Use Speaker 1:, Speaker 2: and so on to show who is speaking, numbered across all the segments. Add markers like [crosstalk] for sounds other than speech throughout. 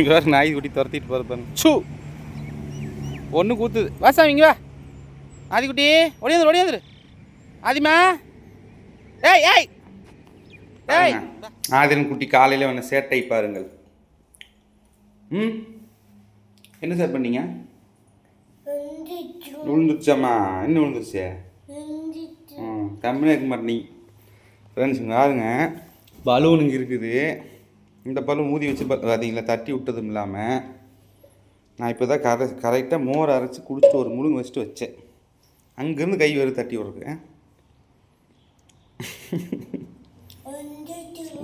Speaker 1: இங்கே வேறு நாய் குட்டி துரத்திட்டு பாருங்க. சூ ஒன்று கூத்துது. வாசா இங்கே வா. ஆதிக்குட்டி ஒடியாந்துரு ஒடியாந்துரு ஆதிமா ஏய் ஏய். ஏய். ஆதிரன் குட்டி காலையில் ஒன்று சேட்டை பாருங்கள். ம்? என்ன சார் பண்ணீங்க? விழுந்துருச்சாம்மா என்ன விழுந்துருச்சு ம் கம்மியாக இருக்க மாட்டேன் நீ. ஃப்ரெண்ட்ஸ் இங்கே பாருங்க பலூன் இங்கே இருக்குது. இந்த பலூன் ஊதி வச்சு பார்த்தீங்களா தட்டி விட்டதும் இல்லாமல் நான் இப்போ தான் கரை கரெக்டாக மோர் அரைச்சி குடிச்சிட்டு ஒரு முழுங்கு வச்சுட்டு வச்சேன். அங்கேருந்து கை வேறு தட்டி விட்றதுக்கு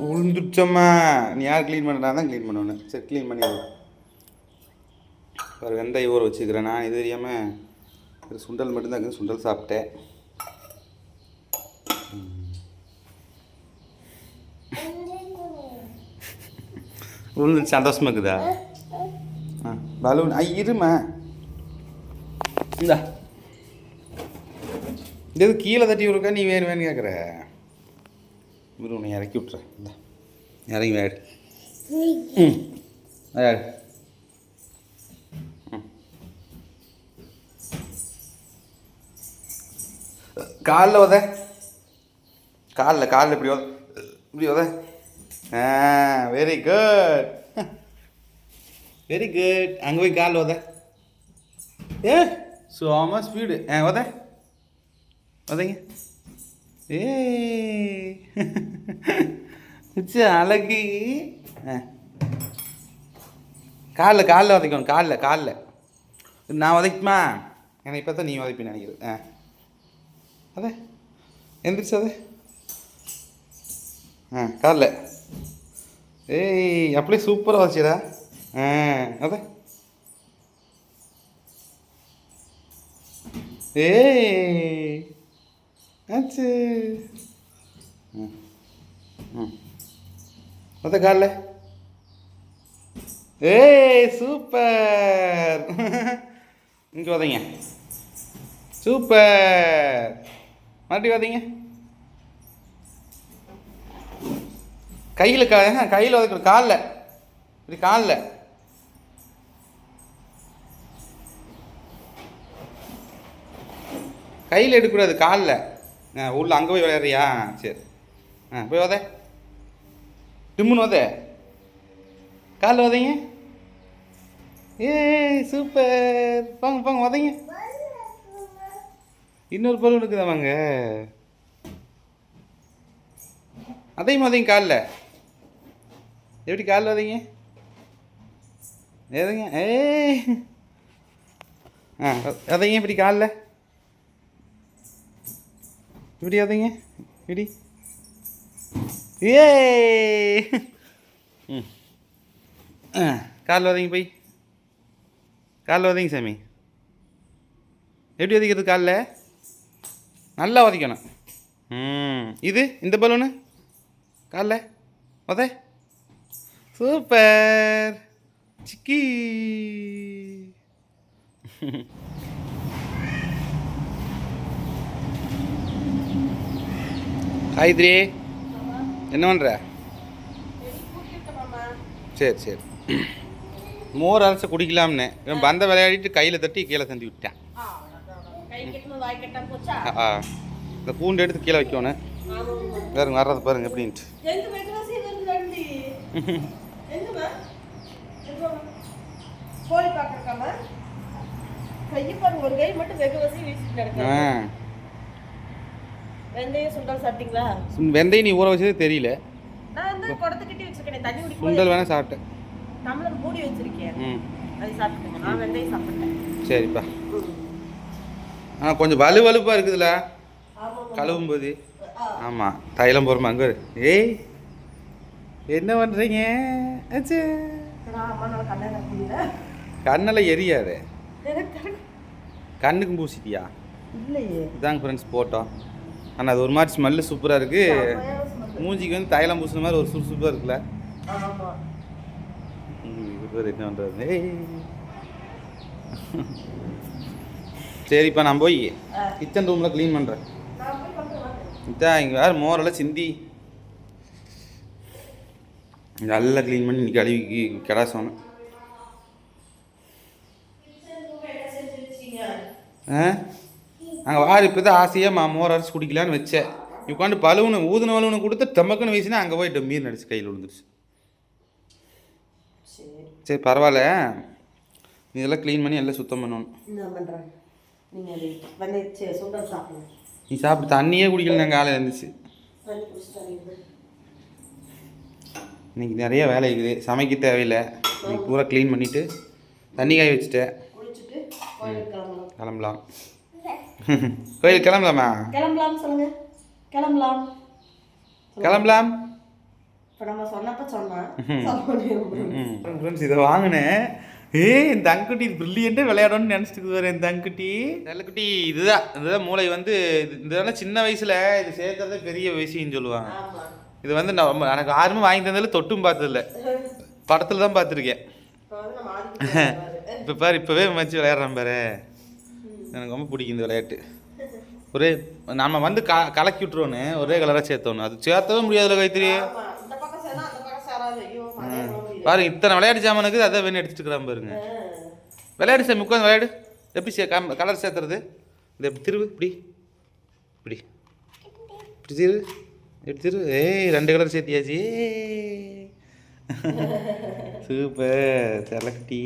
Speaker 1: உளுந்துச்சம்மா நீ யார் க்ளீன் பண்ணுறா தான் க்ளீன் பண்ணணும் சரி க்ளீன் பண்ணி வேறு வெந்தயம் ஊற வச்சுக்கிறேன். நான் இது தெரியாமல் ஒரு சுண்டல் மட்டும்தான் இருக்குது. சுண்டல் சாப்பிட்டேன். உளுந்து சந்தோஷமா இருக்குதா ஆ பலூன். ஐ இருமா. இந்தா. இந்த இது கீழே தட்டி விடுக்கா நீ வேணும் வேணும் கேட்குற. இவரு உன்னை இறக்கி விட்றேன் இந்தா. இறங்கி வேடு ம். வேடு காலில் உத. காலில் காலில் இப்படி உத. இப்படி உத. வெரி குட் வெரி குட் அங்கே போய் கால் ஓத. ஏ? சுவாம ஸ்பீடு ஆ ஓத. ஓதைங்க. ஏ. அழகி. ஆ. காலில் காலில் உதைக்கணும் காலில் காலில். நான் உதைக்குமா எனக்கு இப்போ தான் நீ உதைப்பின்னு நினைக்கிறது ஆ. அதே எந்திரிச்சு அதே ஆ காலில். ஏய் அப்படியே சூப்பராக வச்சுடா. ஆ அதான் ஏய் ஆச்சு. அத காலில். ஏய் சூப்பர். இங்கே வதீங்க. சூப்பர். மறுபடியும் வதீங்க. கையில் க கையில் உதைக்கணும் காலில். இப்படி காலில். கையில் எடுக்கக்கூடாது காலில். ஆ உள்ள அங்கே போய் விளையாடுறியா? சரி. ஆ போய் வத டிம்முன்னு வத காலில் வதைங்க ஏ சூப்பர். போங்க போங்க வதைங்க இன்னொரு பலூன் இருக்குதா வாங்க அதையும் அதையும் காலில். எப்படி காலில் வதீங்க எதைங்க ஏய் ஆ அதைங்க இப்படி காலில் இப்படி அதைங்க இப்படி ஏய் ம் காலில் வதைங்க போய் காலில் வதைங்க சாமி எப்படி வதைக்கிறது காலில் நல்லா வதைக்கணும் ம் இது இந்த பலூனு காலில் உத சூப்பர். சிக்கி. காயத்ரி என்ன பண்ணுற சரி சரி. மோர் அரைச்சி குடிக்கலாம்னு. பந்த விளையாடிட்டு கையில் தட்டி கீழே தந்தி விட்டான். ஆ, இந்த பூண்டு எடுத்து கீழே வைக்கணும். பாருங்க வர்றது பாருங்க எப்படின்ட்டு.
Speaker 2: எங்க மெட்ராஸ் இருந்து வண்டி எங்கம்மா? எங்க கோழி பார்க்கறக்காமா கையை பாருங்க ஒரு கை மட்டும் வெகு வசி வீசிட்டு
Speaker 1: ஆ.
Speaker 2: நடக்க வெந்தயம் சுண்டல் சாப்பிட்டீங்களா?
Speaker 1: சுண்- வெந்தயம் நீ ஊற வச்சதே தெரியல.
Speaker 2: நான் வந்து குடத்துக்கிட்டே வச்சிருக்கேன் தண்ணி
Speaker 1: சுண்டல் வேணால் சாப்பிட்டேன்.
Speaker 2: டம்ளர் மூடி வச்சிருக்கேன்
Speaker 1: ம்.
Speaker 2: அது சாப்பிட்டுங்க நான் வெந்தயம் சாப்பிட்டேன்.
Speaker 1: சரிப்பா. ஆ கொஞ்சம் வலு வலுப்பாக இருக்குதுல்ல கழுவும் போது ஆமாம் தைலம் போகிறோமா அங்கே ஏய் என்ன பண்ணுறீங்க ஆச்சு
Speaker 2: நான் அம்மா நான் கண்ணை முடியல.
Speaker 1: கண்ணெல்லாம் எரியாதே. கண்ணுக்கும் பூசிட்டியா?
Speaker 2: இல்லையே.
Speaker 1: இதாங்க ஃப்ரெண்ட்ஸ் போட்டோம் ஆனால் அது ஒரு மாதிரி ஸ்மெல்லு சூப்பராக இருக்குது. மூஞ்சிக்கு வந்து தைலம் பூசுன மாதிரி ஒரு சுறுசுறுப்பாக இருக்குல்ல? இவர் என்ன பண்ணுறது சரிப்பா நான் போய். கிச்சன் ரூமில் க்ளீன் பண்ணுறேன். இதான் இங்கே வேறு மோரெல்லாம் சிந்தி. நல்லா க்ளீன் பண்ணி கழுவி கிடாசோன்னு ஆ? நாங்கள் வாரி இப்போ தான் ஆசையாக மா மோர் அரைச்சி குடிக்கலான்னு வச்சேன். உட்காந்து பழுவுன்னு ஊதின வலுவுன்னு கொடுத்து டமக்குன்னு வீசினா அங்கே போய் டம்மீர் நடிச்சு கையில் விழுந்துருச்சு.
Speaker 2: சரி
Speaker 1: பரவாயில்ல. நீ இதெல்லாம் க்ளீன் பண்ணி எல்லாம் சுத்தம் பண்ணணும். நீ சாப்பிட்டு தண்ணியே குடிக்கல நாங்கள் காலையில் இருந்துச்சு இன்னைக்கு நிறைய வேலை இருக்குது. சமைக்க தேவையில்லை. இன்னைக்கு பூரா க்ளீன் பண்ணிவிட்டு தண்ணி காய வச்சுட்டேன்.
Speaker 2: கிளம்பலாம்
Speaker 1: கோயிலுக்கு கிளம்பலாமா.
Speaker 2: கிளம்பலாம். சொல்லுங்க. கிளம்பலாம்.
Speaker 1: கிளம்பலாம்.
Speaker 2: இப்போ நம்ம சொன்னப்ப சொன்னான் சொல்ல முடியும்
Speaker 1: ஃப்ரெண்ட்ஸ் இதை வாங்கினேன். ஏய் இந்த தங்குட்டி பிரில்லியண்ட்டே விளையாடணும்னு நினச்சிட்டு வர இந்த தங்குட்டி நல்லக்குட்டி இதுதான். இதுதான் மூளை வந்து இது- இதெல்லாம் சின்ன வயசில் இது சேர்க்கறதே பெரிய விஷயம்னு சொல்லுவாங்க.
Speaker 2: ஆமா.
Speaker 1: இது வந்து நம்ம எனக்கு யாருமே வாங்கி தந்ததில் தொட்டும் பார்த்ததில்ல. படத்தில் தான் பார்த்துருக்கேன்.
Speaker 2: இப்போ
Speaker 1: பாரு இப்போவே மச்சு விளையாடுறேன் பாரு. எனக்கு ரொம்ப பிடிக்கும் இந்த விளையாட்டு. ஒரே நம்ம வந்து க கலக்கி விட்ருவோன்னு ஒரே கலராக சேர்த்தோணும் அது சேர்த்தவே முடியாதுல கைத்திரி
Speaker 2: ஆமா
Speaker 1: பாருங்க இத்தனை விளையாட்டு சாமானுக்கு அதை வேணும் எடுத்துட்டு இருக்கிறான் பாருங்க. விளையாடு சார் உட்காந்து விளையாடு. எப்படி சே கலர் சேர்த்துறது? இந்த திருவு? இப்படி. இப்படி. இப்படி திரு இப்படி திரு ஏய் ரெண்டு கலர் சேர்த்தியாச்சு. சூப்பர். செலக்டி.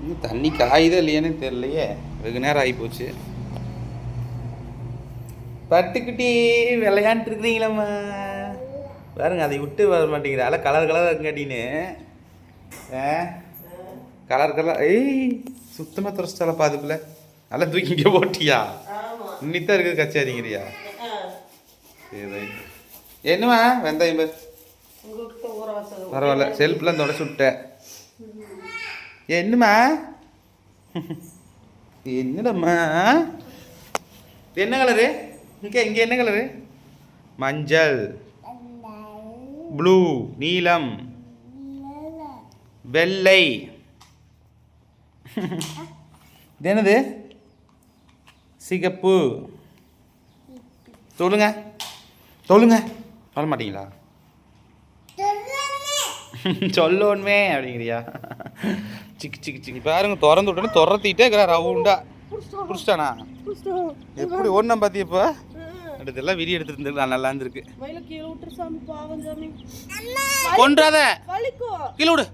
Speaker 1: இன்னும் தண்ணி காயுதா இல்லையானே தெரியலையே. வெகு நேரம் ஆகி போச்சு பட்டுக்குட்டி விளையாண்டு இருக்கிறீங்களாம்மா பாருங்க அதை விட்டு வர மாட்டேங்கிற அதெல்லாம் கலர் கலராக இருக்குங்காட்டின்னு ஆ? கலர் கலர் ஏய் சுத்தமாக துறச்சிட்டாலப்பா அதுக்குள்ள. நல்லா தூக்கி இங்கே போட்டியா?
Speaker 2: ஆமா.
Speaker 1: இன்னித்தான் இருக்குது கச்சாரிங்கிறியா?
Speaker 2: ஆ.
Speaker 1: சரி ரைட் என்னம்மா? வெந்தயம் பார் பரவாயில்ல செல்ஃப்லாம் தொடச்சு விட்டேன் என்னம்மா? என்னடம்மா? என்ன கலரு இங்கே இங்கே என்ன கலரு மஞ்சள். ப்ளூ நீலம். வெள்ளை. இது என்னது? சிகப்பு. சொல்லுங்க. சொல்லுங்க. சொல்ல மாட்டீங்களா? சொல்லோன்மே [laughs] அப்படிங்கிறியா? சிக்கு சிக்கு சிக்கு. பாருங்க திறந்து விட்டோன்னு துரத்திட்டே இருக்கிறா ரவுண்டா. புடிச்சிட்டானா? எப்படி ஓடணும் பார்த்தியப்பா அடுத்தெல்லாம் விரி எடுத்துட்டு நல்லா இருந்திருக்கு. கொன்றாத! கீழே விடு.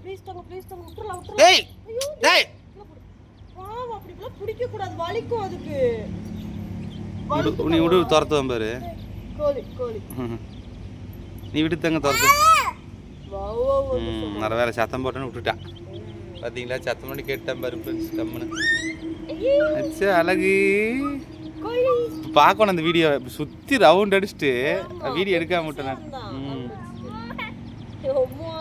Speaker 1: டேய்! டேய்! நீ விடு துரத்துவன் பாரு.
Speaker 2: கோழி கோழி
Speaker 1: நீ விட்டு தங்க துரத்து
Speaker 2: வாவ் வாவ் வாவ்.
Speaker 1: ம் நிறைய வேலை சத்தம் போட்டேன்னு விட்டுட்டான் பார்த்தீங்களா சத்தம் பண்ணி கேட்டேன் பாரு ஃப்ரெண்ட்ஸ் கம்முன்னு அச்சா அழகு
Speaker 2: கோழி
Speaker 1: இப்போ பார்க்கணும் அந்த வீடியோ சுற்றி ரவுண்ட் அடிச்சுட்டு வீடியோ எடுக்காம விட்டேன் நான். ம்
Speaker 2: அம்மா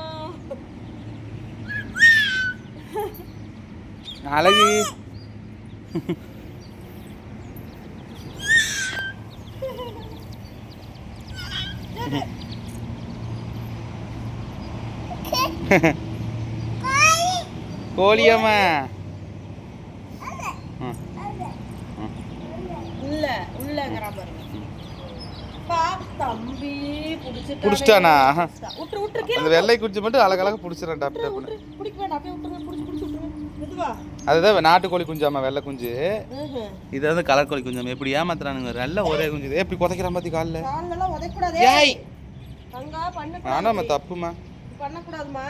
Speaker 1: அழகு கோழியம்மா.
Speaker 2: உள்ள உள்ளங்கற பாருங்க. தம்பி புடிச்சிட்டானே.
Speaker 1: அந்த வெள்ளை குடிச்சு மட்டும் அழகழகாக பிடிச்சிடறேன்
Speaker 2: விட்டுரு. பிடிக்க வேண்டாம் அப்படியே விட்டுருங்க புடிச்சு புடிச்சு விட்டுருங்க மெதுவா.
Speaker 1: அதுதான் நாட்டுக்கோழி குஞ்சாமா வெள்ளை குஞ்சு. இது வந்து கலர் கோழி குஞ்சாமா எப்படி ஏமாத்துறானுங்க? நல்ல ஒரே குஞ்சு. இது எப்படி குதைக்கிறான் பாத்தி காலில்.
Speaker 2: காலெல்லாம் உதைக்கூடாதே.
Speaker 1: ஏய்! ஆனாம்மா தப்புமா
Speaker 2: பண்ணக்கூடாதுமா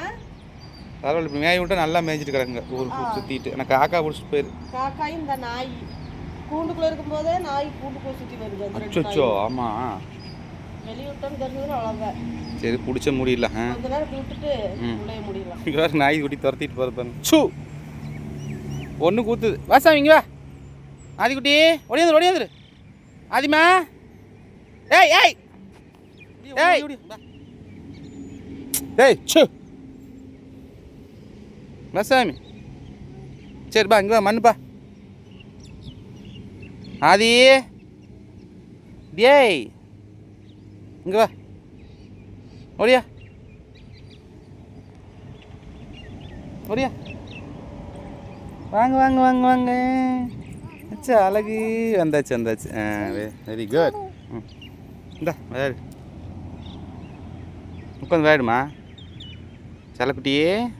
Speaker 1: பரவாயில்ல மேய விட்டா நல்லா மேய்ஞ்சிட்டு கிடக்குங்க. ஊர் சுற்றிட்டு எனக்கு காக்கா பிடிச்சிட்டு போயிரு.
Speaker 2: காக்காய் இந்த நாய். கூண்டுக்குள்ள இருக்கும்போதே நாய் கூண்டுக்குள்ள சுத்தி வருது. அந்த ரெண்டு
Speaker 1: அச்சோ ஆமாம்
Speaker 2: வெளிய விட்டோம்னு தெரிஞ்சதுன்னு அவ்வளோதான்
Speaker 1: சரி பிடிச்ச முடியல ஆ?
Speaker 2: கொஞ்ச நேரம் இப்படி விட்டுட்டு. உள்ளே முடியலாம்
Speaker 1: இங்கே வேறு நாய் குட்டி துரத்திட்டு போகிறது பாருங்க. சூ ஒன்று கூத்துது. வா சாமி இங்கே வா. ஆதிக்குட்டி ஒடியாந்துரு ஒடியாந்துரு ஆதிமா! ஏய் ஏய்! ஏய்! ஏய் சு வா சாமி. சரி பா இங்கே வா மண்ணுப்பா ஆதி. டேய். இங்கே வா. ஓடியா. ஓடியா. வாங்க வாங்க வாங்க வாங்க. அச்சா அழகு. வந்தாச்சு வந்தாச்சு. ஆ வெரி குட் ம். இந்தா விளையாடு. உட்காந்து விளையாடுமா? சலக்குட்டியே